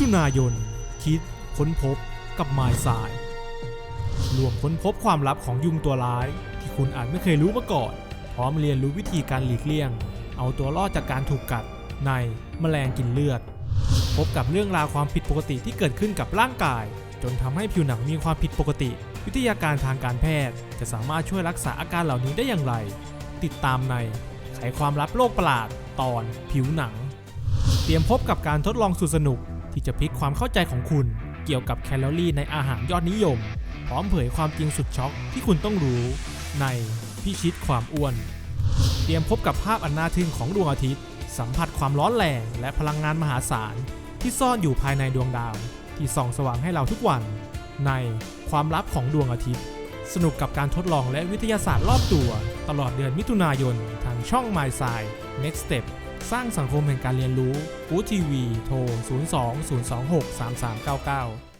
ถุนายน คิดค้นพบกับไมายสายรวมค้นพบความลับของยุงตัวร้าย ที่คุณอาจไม่เคยรู้มาก่อน พร้อมเรียนรู้วิธีการหลีกเลี่ยง เอาตัวรอดจากการถูกกัดในแมลงกินเลือด พบกับเรื่องราวความผิดปกติที่เกิดขึ้นกับร่างกาย จนทำให้ผิวหนังมีความผิดปกติ วิทยาการทางการแพทย์ จะสามารถช่วยรักษาอาการเหล่านี้ได้อย่างไร ติดตามในไขความลับโลกประหลาด ตอนผิวหนัง เตรียมพบกับการทดลองสุดสนุก ที่จะพลิกความเข้าใจของคุณเกี่ยวกับแคลอรี่ในอาหารยอดนิยม พร้อมเผยความจริงสุดช็อกที่คุณต้องรู้ ในพิชิตความอ้วน เตรียมพบกับภาพอันน่าทึ่งของดวงอาทิตย์ สัมผัสความร้อนแรงและพลังงานมหาศาล ที่ซ่อนอยู่ภายในดวงดาว ที่ส่องสว่างให้เราทุกวัน ในความลับของดวงอาทิตย์ สนุกกับการทดลองและวิทยาศาสตร์รอบตัว ตลอดเดือนมิถุนายนทางช่อง My s i Next Step สร้างสังคมแห่งการเรียนรู้กูทีวีโทร 02 026 3399